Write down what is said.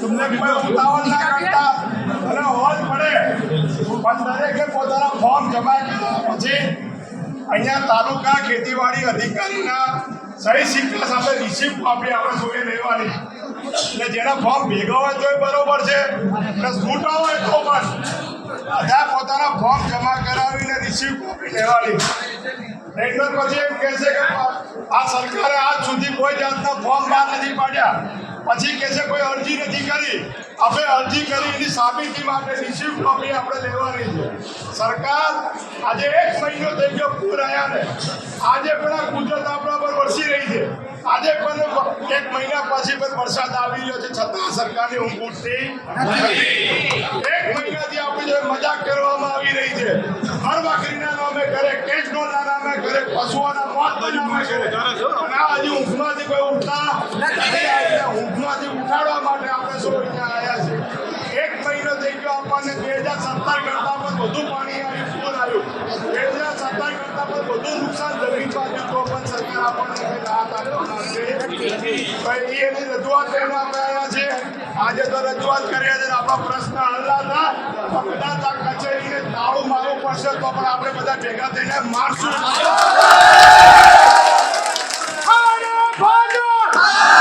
તમને કોઈ ઉતાવળ ના કરતા અને હોજ પડે પણ દરેકે પોતાના ફોર્મ જમા કર્યા પછી અહીંયા તાલુકા ખેતીવાડી અધિકારીના સહી સિક્કા સાથે રિસિપ્ટ આપી આપણે જોઈએ લેવાની એટલે જેના ફોર્મ ભેગા હોય તોય બરોબર છે અને છૂટા હોય તો પણ બધા પોતાના ફોર્મ જમા કરાવીને રિસિપ્ટ આપી લેવાની નહીંતર પછી એમ કહેશે કે આ સરકારે આજ સુધી કોઈ જાતના ફોર્મ બહાર નથી પાડ્યા પછી કહેશે કોઈ અરજી નથી કરી. આપણે અરજી કરી એની સાબિતી માટે રિસીવ કોપી આપણે લેવાની છે. સરકાર આજે એક મહિનો થઈ ગયો પૂર આવ્યા ને. આજે પણ કુદરત આપણા પર વરસી રહી છે. આજે પણ એક મહિના પછી પણ વરસાદ આવી રહ્યો છે. છતાં સરકારની ઊંઘ ઉઠતી એક મહિનાથી આપણી જોડે મજાક કરવામાં આવી રહી છે. હર વાકરીના નામે ઘરે કેશનોના નામે ઘરે પશુઓના મોતના નામે કરે અને ઊંઘમાંથી કોઈ ઉઠતા નથી. વધુ પાણી આવ્યું પૂર આવ્યું. બે હજાર કરતા પણ વધુ નુકસાન જમીન પામ્યું તો પણ સરકાર આપણને રાહત. તો એ એની રજૂઆત લઈને આપણે આવ્યા છે. આજે તો રજૂઆત કરીએ છીએ. આપણા પ્રશ્ન હલ્લા હતા. કદાચ કચેરીને તાળું મારવું પડશે તો પણ આપણે બધા ભેગા થઈને મારશું.